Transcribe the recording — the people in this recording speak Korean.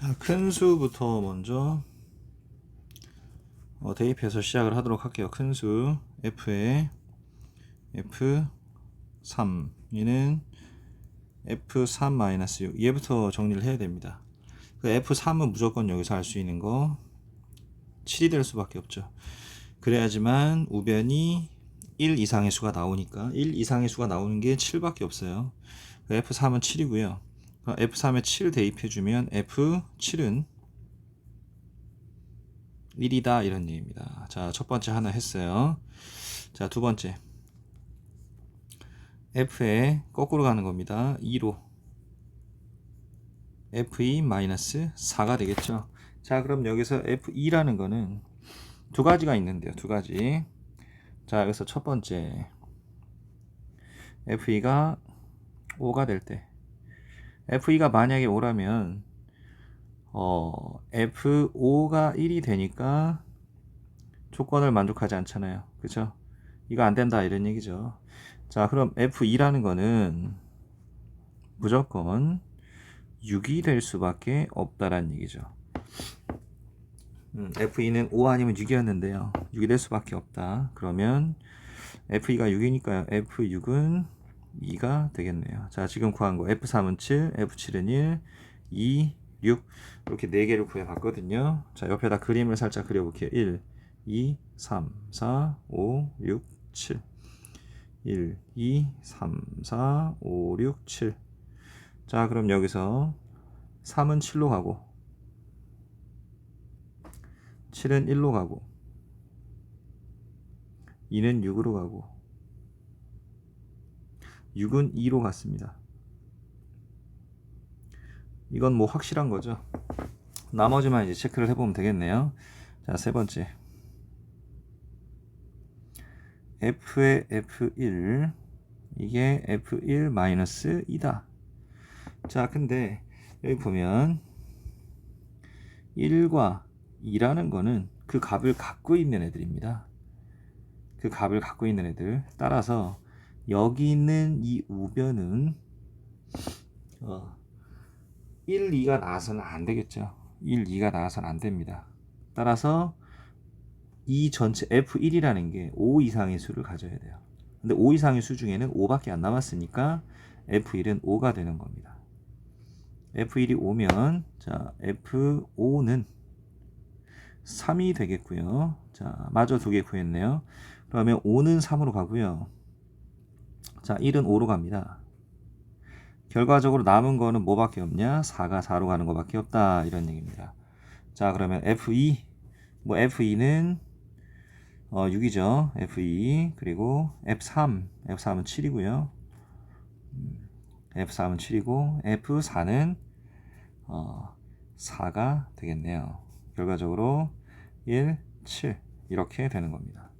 자, 큰 수부터 먼저 어, 대입해서 시작을 하도록 할게요. 큰 수 f에 f3 얘는 f3-6 얘부터 정리를 해야 됩니다. 그 f3은 무조건 여기서 할 수 있는 거 7이 될 수밖에 없죠. 그래야지만 우변이 1 이상의 수가 나오니까 1 이상의 수가 나오는 게 7밖에 없어요. 그 f3은 7이고요. F3에 7 대입해주면 F7은 1이다 이런 얘기입니다. 자, 첫 번째 하나 했어요. 자, 두 번째. F에 거꾸로 가는 겁니다. 2로 F2-4가 되겠죠. 자, 그럼 여기서 F2라는 거는 두 가지가 있는데요. 두 가지. 자, 여기서 첫 번째. F2가 5가 될 때. F2가 만약에 5라면 어, F5가 1이 되니까 조건을 만족하지 않잖아요. 그죠? 이거 안 된다 이런 얘기죠. 자, 그럼 F2라는 거는 무조건 6이 될 수밖에 없다라는 얘기죠. 음, F2는 5 아니면 6이었는데요. 6이 될 수밖에 없다. 그러면 F2가 6이니까요. F6은 2가 되겠네요. 자, 지금 구한 거 F3은 7, F7은 1, 2, 6 이렇게 4개를 구해봤거든요. 자, 옆에다 그림을 살짝 그려볼게요. 1, 2, 3, 4, 5, 6, 7 1, 2, 3, 4, 5, 6, 7 자, 그럼 여기서 3은 7로 가고 7은 1로 가고 2는 6으로 가고 6은 2로 갔습니다. 이건 뭐 확실한 거죠. 나머지만 이제 체크를 해보면 되겠네요. 자, 세 번째. F의 F1. 이게 F1-2다. 자, 근데 여기 보면 1과 2라는 거는 그 값을 갖고 있는 애들입니다. 그 값을 갖고 있는 애들. 따라서 여기 있는 이 우변은 어, 1, 2가 나와서는 안 되겠죠. 1, 2가 나와서는 안 됩니다. 따라서 이 전체 F1이라는 게 5 이상의 수를 가져야 돼요. 근데 5 이상의 수 중에는 5밖에 안 남았으니까 F1은 5가 되는 겁니다. F1이 5면 자, F5는 3이 되겠고요. 자, 마저 두 개 구했네요. 그러면 5는 3으로 가고요. 자, 1은 5로 갑니다. 결과적으로 남은 거는 뭐밖에 없냐? 4가 4로 가는 거밖에 없다. 이런 얘기입니다. 자, 그러면 F2. 뭐 F2는 어, 6이죠. F2. 그리고 F3. F3은 7이고요. F3은 7이고 F4는 어, 4가 되겠네요. 결과적으로 1, 7 이렇게 되는 겁니다.